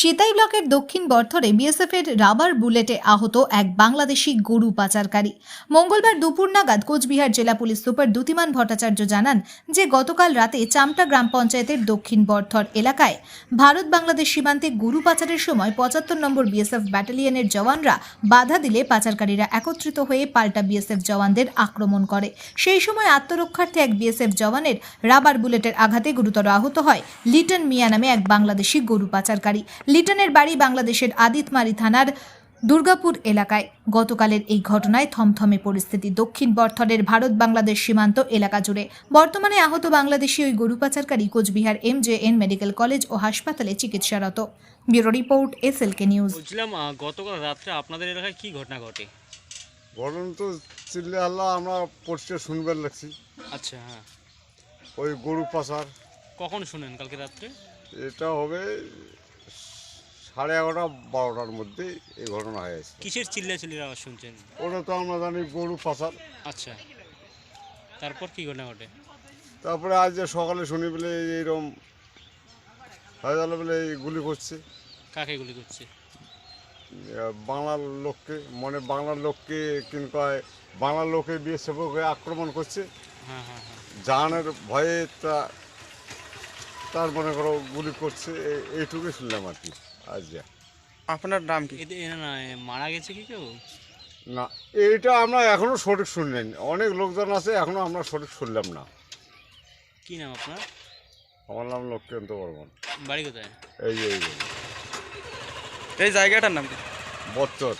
সিতাই ব্লকের দক্ষিণ বর্ধরে বিএসএফ এর রাবার বুলেটে আহত এক বাংলাদেশি গরু পাচারকারী। মঙ্গলবার দুপুর নাগাদ কোচবিহার জেলা পুলিশ সুপার দ্যুতিমান ভট্টাচার্য জানান যে, গতকাল রাতে চামটা গ্রাম পঞ্চায়েতের দক্ষিণ বর্ধর এলাকায় ভারত বাংলাদেশ সীমান্তে গরু পাচারের সময় পঁচাত্তর নম্বর বিএসএফ ব্যাটালিয়নের জওয়ানরা বাধা দিলে পাচারকারীরা একত্রিত হয়ে পাল্টা বিএসএফ জওয়ানদের আক্রমণ করে। সেই সময় আত্মরক্ষার্থে এক বিএসএফ জওয়ানের রাবার বুলেটের আঘাতে গুরুতর আহত হয় লিটন মিয়া নামে এক বাংলাদেশি গরু পাচারকারী। লিটনের বাড়ি বাংলাদেশের আদিতমারি থানার দুর্গাপুর এলাকায়। গতকালের এই ঘটনায় থমথমে পরিস্থিতি। দক্ষিণ বর্ধনের ভারত বাংলাদেশ সীমান্ত এলাকা জুড়ে। বর্তমানে আহত বাংলাদেশি ওই গরু পাচারকারী Coochbehar M J N medical college ও হাসপাতালে চিকিৎসারত। Bureau report এসএলকে news. বলছিলাম আহ, গতকাল রাত্রে আপনাদের এলাকায় কি ঘটনা ঘটে? ঘটনা তো চিল্লে আল্লাহ আমরা পড়ছে শুনবার লাগছি। আচ্ছা হ্যাঁ। ওই গরু পাচার। কখন শুনেন কালকে রাত্রে? এটা হবে সাড়ে এগারোটা বারোটার মধ্যে এই ঘটনা হয়েছে কিসের চিল্লাচিল্লির আওয়াজ শুনছেন? ওটা তো আমরা জানি গরু পাচার। আচ্ছা। তারপর কি ঘটনা ঘটে? তারপরে আজ যে সকালে শুনি বলে এইরকম হয়ে গেল বলে এই গুলি করছে। কাকে গুলি করছে? আহ, বাংলার লোককে মানে বাংলার লোককে কয় বাংলার লোকে বিয়ে সেবকে আক্রমণ করছে। হ্যাঁ হ্যাঁ হ্যাঁ। জাহানের ভয়ে তা তার মনে করো গুলি করছে এ- এইটুকুই শুনলাম আর কি। আজ যা আপনার নাম কি? এ না না এ মারা গেছে কি কেউ? না এইটা আমরা এখনও সঠিক শুনলেন অনেক লোকজন আছে এখনও আমরা সঠিক শুনলাম না। কি নাম আপনার? আমার নাম লক্ষ্মীকান্ত বর্মন। বাড়ি কোথায়? এই এই এই। এই জায়গাটার নাম কি? বত্তর